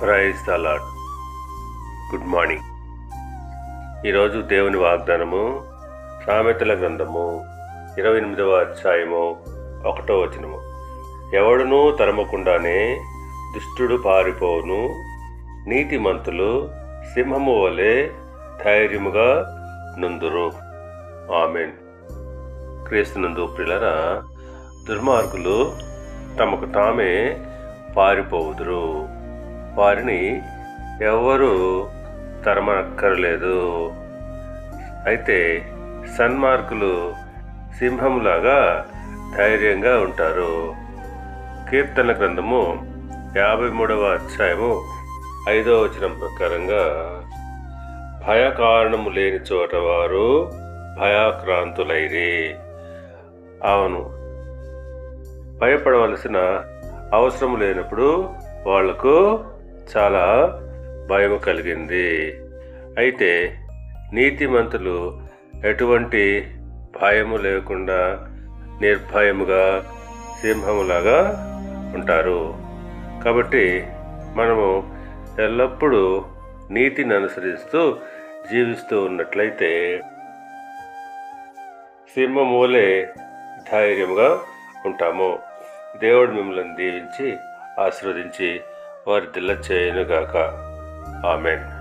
Praise the Lord good morning. ఈరోజు దేవుని వాగ్దానము సామెతల గ్రంథము ఇరవై ఎనిమిదవ అధ్యాయము ఒకటో వచనము. ఎవడునూ తరమకుండానే దుష్టుడు పారిపోవును. నీతిమంతులు సింహము వలె ధైర్యముగా నుందురు. ఆమెన్. క్రీస్తునందు ప్రిలరా దుర్మార్గులు తమకు తామే పారిపోవుదురు. వారిని ఎవరు తరమనక్కర్లేదు అయితే సన్మార్కులు సింహంలాగా ధైర్యంగా ఉంటారు. కీర్తన గ్రంథము యాభై మూడవ అధ్యాయము ఐదవ వచనం ప్రకారంగా భయకారణము లేని చోట వారు భయాక్రాంతులైరి. అవును. భయపడవలసిన అవసరం లేనప్పుడు వాళ్ళకు చాలా భయం కలిగింది. అయితే నీతిమంతులు ఎటువంటి భయము లేకుండా నిర్భయముగా సింహములాగా ఉంటారు. కాబట్టి మనము ఎల్లప్పుడూ నీతిని అనుసరిస్తూ జీవిస్తూ ఉన్నట్లయితే సింహమూలే ధైర్యంగా ఉంటాము. దేవుడు మిమ్మల్ని దీవించి ఆశీర్వదించి వారి దిల్ల చేయనుగాక ఆమెన్.